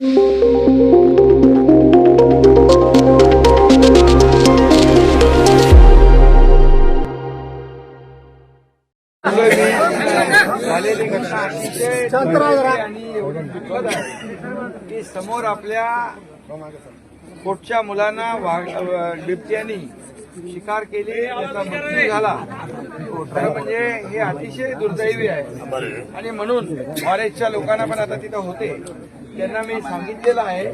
की समोर आपल्या पोटच्या मुलांना बिबट्यानी शिकार केली त्याचा मृत्यू झाला. म्हणजे हे अतिशय दुर्दैवी आहे. आणि म्हणून फॉरेस्टच्या लोकांना पण आता तिथं होते. त्यांना मी सांगितलेलं आहे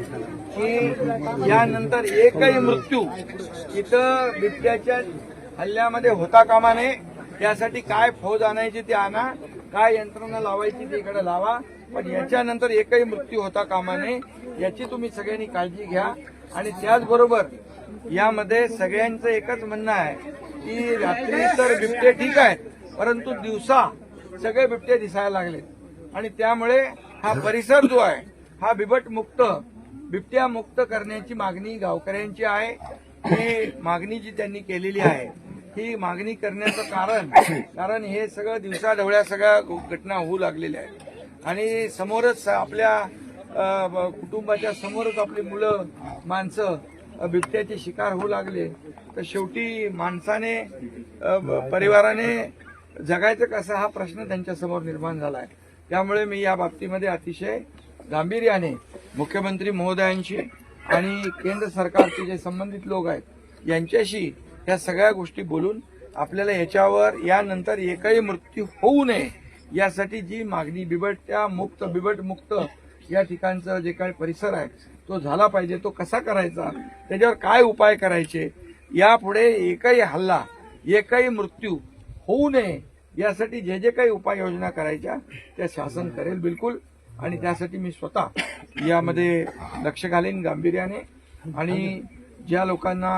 की यानंतर एकही मृत्यू इथं बिबट्याच्या हल्ल्यामध्ये होता कामा नये. त्यासाठी काय फौज आणायची ते आणा काय यंत्रणा लावायची ते इकडे लावा पण याच्यानंतर एकही मृत्यू होता कामा नये याची तुम्ही सगळ्यांनी काळजी घ्या. आणि त्याचबरोबर यामध्ये सगळ्यांचं एकच म्हणणं आहे की रात्री तर बिबटे ठीक आहेत परंतु दिवसा सगळे बिबटे दिसायला लागले आणि त्यामुळे हा परिसर जो आहे हा बिबट मुक्त बिबट्या मुक्त करण्याची मागणी गावकऱ्यांची आहे ही मागणी जी त्यांनी केलेली आहे ही मागणी करण्याचं कारण कारण हे सगळं दिवसाढवळ्या सगळ्या घटना होऊ लागलेल्या आहेत. आणि समोरच आपल्या कुटुंबाच्या समोरच आपली मुलं माणसं बिबट्याचे शिकार होऊ लागले. तर शेवटी माणसाने परिवाराने जगायचं कसं हा प्रश्न त्यांच्यासमोर निर्माण झाला आहे त्यामुळे मी या बाबतीमध्ये अतिशय गांभीर्याने मुख्यमंत्री महोदयांशी आणि केंद्र सरकारचे जे संबंधित लोक आहेत यांच्याशी या सगळ्या गोष्टी बोलून आपल्याला याच्यावर यानंतर एकही मृत्यू होऊ नये यासाठी जी मागणी बिबट्या मुक्त बिबट मुक्त या ठिकाणचं जे काही परिसर आहे तो झाला पाहिजे तो कसा करायचा त्याच्यावर काय उपाय करायचे यापुढे एकही हल्ला एकही मृत्यू होऊ नये यासाठी जे जे काही उपाययोजना करायच्या त्या शासन करेल. बिलकुल आणि त्यासाठी मी स्वतः यामध्ये लक्ष घालेन गांभीर्याने. आणि ज्या लोकांना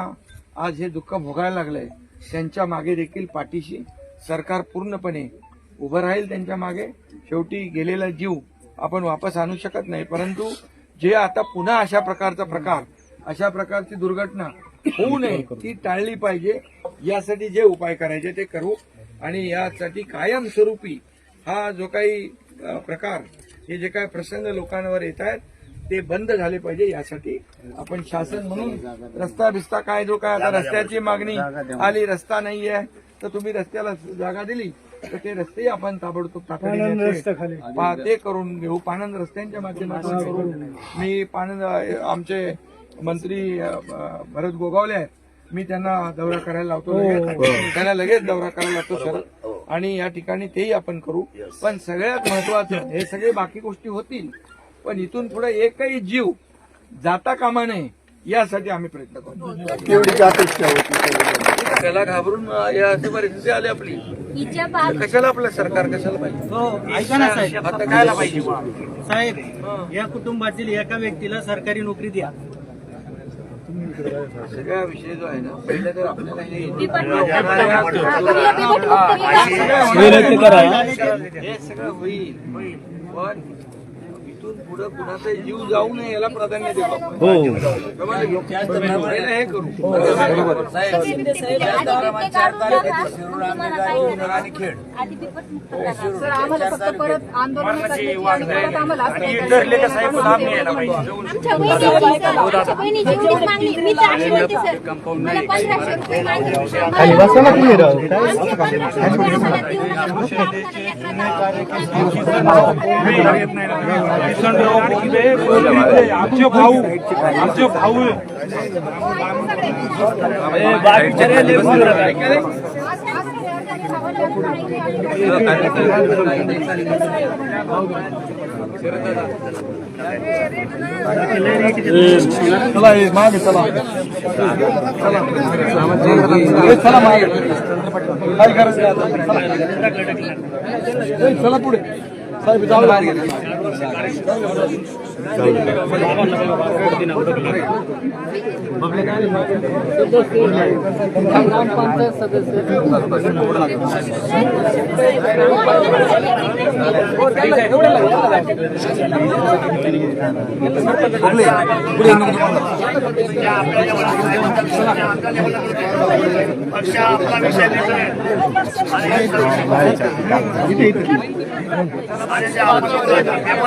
आज हे दुःख भोगायला लागलंय त्यांच्या मागे देखील पाठीशी सरकार पूर्णपणे उभं राहील त्यांच्या मागे. शेवटी गेलेला जीव आपण वापस आणू शकत नाही. परंतु जे आता पुन्हा अशा प्रकारचा प्रकार अशा प्रकारची दुर्घटना होऊ नये ती टाळली पाहिजे. यासाठी जे उपाय करायचे ते करू. आणि यासाठी कायमस्वरूपी हा जो काही प्रकार हे जे काही प्रसंग लोकांवर येत आहेत ते बंद झाले पाहिजे यासाठी. आपण शासन म्हणून रस्ता बिस्ता काय जो काय आता रस्त्याची मागणी आली रस्ता नाहीये तर तुम्ही रस्त्याला जागा दिली तर ते रस्ते आपण ताबडतोब पा- ते करून घेऊ. पाणंद रस्त्यांच्या माध्यमातून करू मी पाणंद आमचे मंत्री भरत गोगावले आहेत. मी त्यांना दौरा करायला लावतो लगेच. त्यांना लगेच दौरा करायला लावतो सर आणि या ठिकाणी तेही आपण करू. पण सगळ्यात महत्वाचं हे सगळे बाकी गोष्टी होतील. पण इथून पुढे एकही जीव जाता कामा नये यासाठी आम्ही प्रयत्न करू एवढीच अपेक्षा होती त्याला घाबरून या परिस्थिती आली आपली. कशाला आपलं सरकार कशाला पाहिजे? हो ऐका ना साहेब. आता कायला पाहिजे? साहेब या कुटुंबातील एका व्यक्तीला सरकारी नोकरी द्या. सगळा विषय जो आहे ना? पहिलं तर आपल्याला हे सगळं होईल. पण इथून पुढे कुणाचा जीव जाऊ नये याला प्राधान्य देऊ आपण समजलं की? पहिलं हे करू आधी बिबट मुक्त करा. सर आम्हाला फक्त परत आंदोलन करण्याची आणि परत आम्हाला आमच्या बहिणीची सर, आमच्या बहिणीची एवढीच मागणी मी तर अशी म्हणते सर मला पंधराशे रुपये मागणी आम्हाला पंधराशे रुपये आम्हाला देऊ नका. आम्हाला आमचे भाऊ आमचे भाऊ चला मागे चला। चला हे चला मागे काय करायचं चला। पुढे। साहेब जाऊ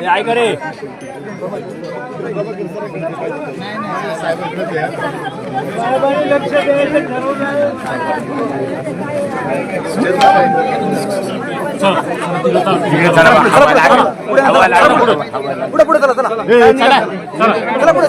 शांत राहा ना जरा. ऐका ऐका रे पुढे पुढे चला चला. चला पुढे